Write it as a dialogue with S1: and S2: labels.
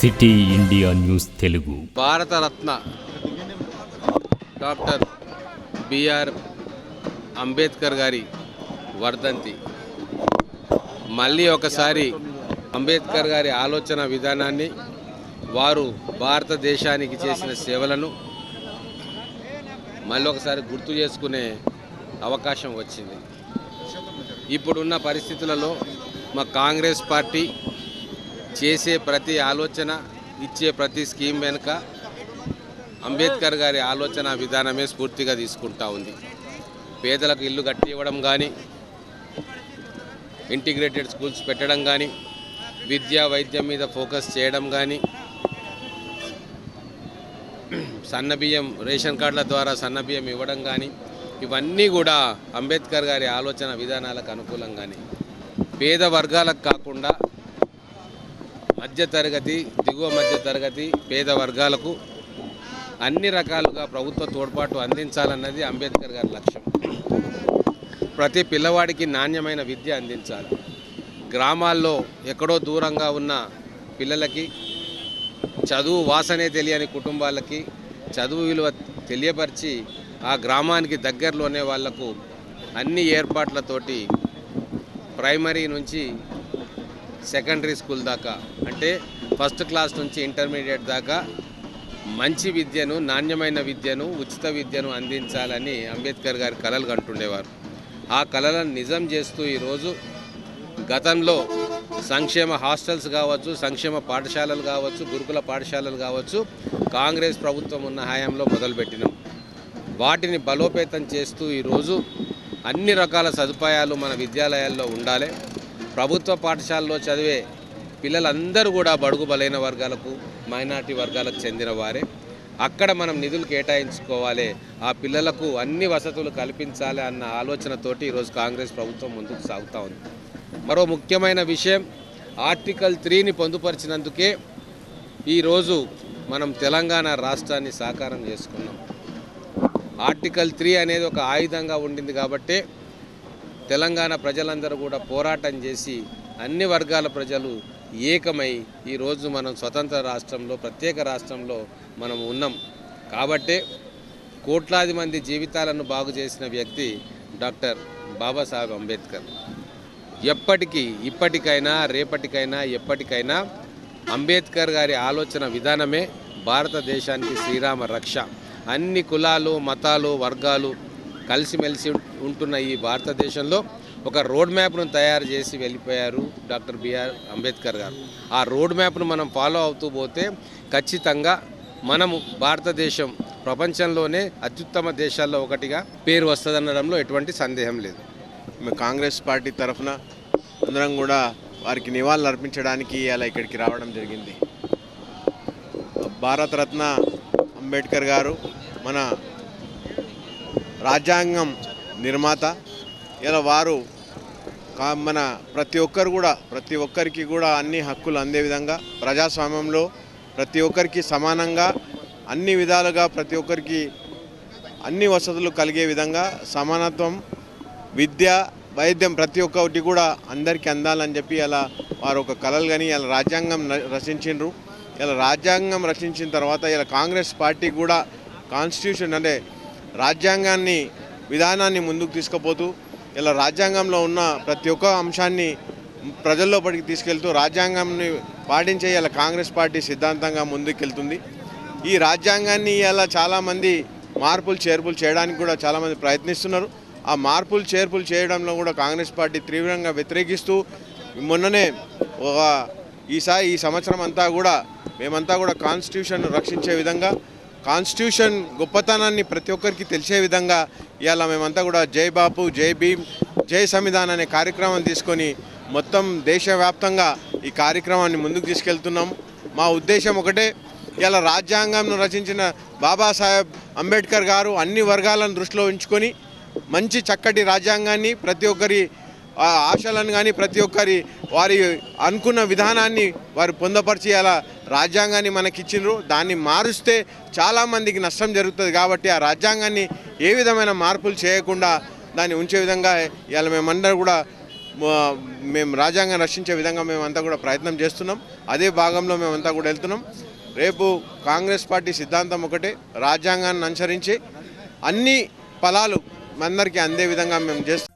S1: City India news Telugu.
S2: Bharat Ratna doctor B R Ambedkar గారి వర్ధంతి. మళ్ళీ ఒకసారి అంబేద్కర్ గారి ఆలోచన విధానాన్ని వారు భారతదేశానికి చేసిన సేవలను మళ్ళీ ఒకసారి గుర్తు చేసుకునే అవకాశం వచ్చింది. ఇప్పుడున్న పరిస్థితులలో మా కాంగ్రెస్ పార్టీ చేసే ప్రతి ఆలోచన ఇచ్చే ప్రతి స్కీమ్ వెనుక అంబేద్కర్ గారి ఆలోచన విధానమే స్ఫూర్తిగా తీసుకుంటా ఉంది. పేదలకు ఇల్లు కట్టి ఇవ్వడం కానీ ఇంటిగ్రేటెడ్ స్కూల్స్ పెట్టడం కానీ విద్యా వైద్యం మీద ఫోకస్ చేయడం కానీ సన్నబియ్యం రేషన్ కార్డుల ద్వారా సన్నబియ్యం ఇవ్వడం కానీ ఇవన్నీ కూడా అంబేద్కర్ గారి ఆలోచన విధానాలకు అనుకూలంగానే. పేద వర్గాలకు కాకుండా మధ్య తరగతి దిగువ మధ్య తరగతి పేద వర్గాలకు అన్ని రకాలుగా ప్రభుత్వ తోడ్పాటు అందించాలన్నది అంబేద్కర్ గారి లక్ష్యం. ప్రతి పిల్లవాడికి నాణ్యమైన విద్య అందించాలి. గ్రామాల్లో ఎక్కడో దూరంగా ఉన్న పిల్లలకి చదువు వాసనే తెలియని కుటుంబాలకి చదువు విలువ తెలియపరిచి ఆ గ్రామానికి దగ్గరలోనే వాళ్ళకు అన్ని ఏర్పాట్లతోటి ప్రైమరీ నుంచి సెకండరీ స్కూల్ దాకా. అంటే ఫస్ట్ క్లాస్ నుంచి ఇంటర్మీడియట్ దాకా మంచి విద్యను నాణ్యమైన విద్యను ఉచిత విద్యను అందించాలని అంబేద్కర్ గారి కళలు కంటుండేవారు. ఆ కళలను నిజం చేస్తూ ఈరోజు గతంలో సంక్షేమ హాస్టల్స్ కావచ్చు సంక్షేమ పాఠశాలలు కావచ్చు గురుకుల పాఠశాలలు కావచ్చు కాంగ్రెస్ ప్రభుత్వం ఉన్న హయాంలో మొదలుపెట్టినాం. వాటిని బలోపేతం చేస్తూ ఈరోజు అన్ని రకాల సదుపాయాలు మన విద్యాలయాల్లో ఉండాలి. ప్రభుత్వ పాఠశాలలో చదివే పిల్లలందరూ కూడా బడుగు బలైన వర్గాలకు మైనార్టీ వర్గాలకు చెందిన వారే. అక్కడ మనం నిధులు కేటాయించుకోవాలి. ఆ పిల్లలకు అన్ని వసతులు కల్పించాలి అన్న ఆలోచనతోటి ఈరోజు కాంగ్రెస్ ప్రభుత్వం ముందుకు సాగుతూ ఉంది. మరో ముఖ్యమైన విషయం ఆర్టికల్ త్రీని పొందుపరిచినందుకే ఈరోజు మనం తెలంగాణ రాష్ట్రాన్ని సాకారం చేసుకున్నాం. ఆర్టికల్ త్రీ అనేది ఒక ఆయుధంగా ఉండింది కాబట్టి తెలంగాణ ప్రజలందరూ కూడా పోరాటం చేసి అన్ని వర్గాల ప్రజలు ఏకమై ఈరోజు మనం స్వతంత్ర రాష్ట్రంలో ప్రత్యేక రాష్ట్రంలో మనం ఉన్నాం. కాబట్టే కోట్లాది మంది జీవితాలను బాగు చేసిన వ్యక్తి డాక్టర్ బాబాసాహెబ్ అంబేద్కర్. ఎప్పటికీ ఇప్పటికైనా రేపటికైనా ఎప్పటికైనా అంబేద్కర్ గారి ఆలోచన విధానమే భారతదేశానికి శ్రీరామ రక్ష. అన్ని కులాలు మతాలు వర్గాలు కలిసిమెలిసి ఉంటున్న ఈ భారతదేశంలో ఒక రోడ్ మ్యాప్ను తయారు చేసి వెళ్ళిపోయారు డాక్టర్ బిఆర్ అంబేద్కర్ గారు. ఆ రోడ్ మ్యాప్ను మనం ఫాలో అవుతూ పోతే ఖచ్చితంగా మనము భారతదేశం ప్రపంచంలోనే అత్యుత్తమ దేశాల్లో ఒకటిగా పేరు వస్తుందనడంలో ఎటువంటి సందేహం లేదు.
S3: కాంగ్రెస్ పార్టీ తరఫున అందరం కూడా వారికి నివాళులు అర్పించడానికి అలా ఇక్కడికి రావడం జరిగింది. భారతరత్న అంబేద్కర్ గారు మన రాజ్యాంగం నిర్మాత. ఇలా వారు మన ప్రతి ఒక్కరు కూడా ప్రతి ఒక్కరికి కూడా అన్ని హక్కులు అందే విధంగా ప్రజాస్వామ్యంలో ప్రతి ఒక్కరికి సమానంగా అన్ని విధాలుగా ప్రతి ఒక్కరికి అన్ని వసతులు కలిగే విధంగా సమానత్వం విద్య వైద్యం ప్రతి ఒక్కటి కూడా అందరికీ అందాలని చెప్పి అలా వారు ఒక కళలు కానీ ఇలా రాజ్యాంగం ర- రచించిండ్రు. ఇలా రాజ్యాంగం రచించిన తర్వాత ఇలా కాంగ్రెస్ పార్టీ కూడా కాన్స్టిట్యూషన్ అంటే రాజ్యాంగాన్ని విధానాన్ని ముందుకు తీసుకుపోతూ ఇలా రాజ్యాంగంలో ఉన్న ప్రతి ఒక్క అంశాన్ని ప్రజల్లోపటికి తీసుకెళ్తూ రాజ్యాంగాన్ని పాటించే ఇలా కాంగ్రెస్ పార్టీ సిద్ధాంతంగా ముందుకెళ్తుంది. ఈ రాజ్యాంగాన్ని ఇలా చాలామంది మార్పులు చేర్పులు చేయడానికి కూడా చాలామంది ప్రయత్నిస్తున్నారు. ఆ మార్పులు చేర్పులు చేయడంలో కూడా కాంగ్రెస్ పార్టీ తీవ్రంగా వ్యతిరేకిస్తూ మొన్ననే ఒక ఈసారి ఈ సంవత్సరం అంతా కూడా మేమంతా కూడా కాన్స్టిట్యూషన్ రక్షించే విధంగా కాన్స్టిట్యూషన్ గొప్పతనాన్ని ప్రతి ఒక్కరికి తెలిసే విధంగా ఇవాళ మేమంతా కూడా జై బాపు జై భీమ్ జై సంవిధాన్ అనే కార్యక్రమం తీసుకొని మొత్తం దేశవ్యాప్తంగా ఈ కార్యక్రమాన్ని ముందుకు తీసుకెళ్తున్నాం. మా ఉద్దేశం ఒకటే ఇలా రాజ్యాంగంను రచించిన బాబాసాహెబ్ అంబేద్కర్ గారు అన్ని వర్గాలను దృష్టిలో ఉంచుకొని మంచి చక్కటి రాజ్యాంగాన్ని ప్రతి ఒక్కరి ఆశలను కానీ ప్రతి ఒక్కరి వారి అనుకున్న విధానాన్ని వారు పొందపరిచి అలా రాజ్యాంగాన్ని మనకిచ్చిండ్రు దాన్ని మారుస్తే చాలామందికి నష్టం జరుగుతుంది కాబట్టి ఆ రాజ్యాంగాన్ని ఏ విధమైన మార్పులు చేయకుండా దాన్ని ఉంచే విధంగా ఇవాళ మేమందరం కూడా మేము రాజ్యాంగం రక్షించే విధంగా మేమంతా కూడా ప్రయత్నం చేస్తున్నాం. అదే భాగంలో మేమంతా కూడా వెళ్తున్నాం. రేపు కాంగ్రెస్ పార్టీ సిద్ధాంతం ఒకటే రాజ్యాంగాన్ని అనుసరించి అన్ని ఫలాలు అందరికీ అందే విధంగా మేము చేస్తాం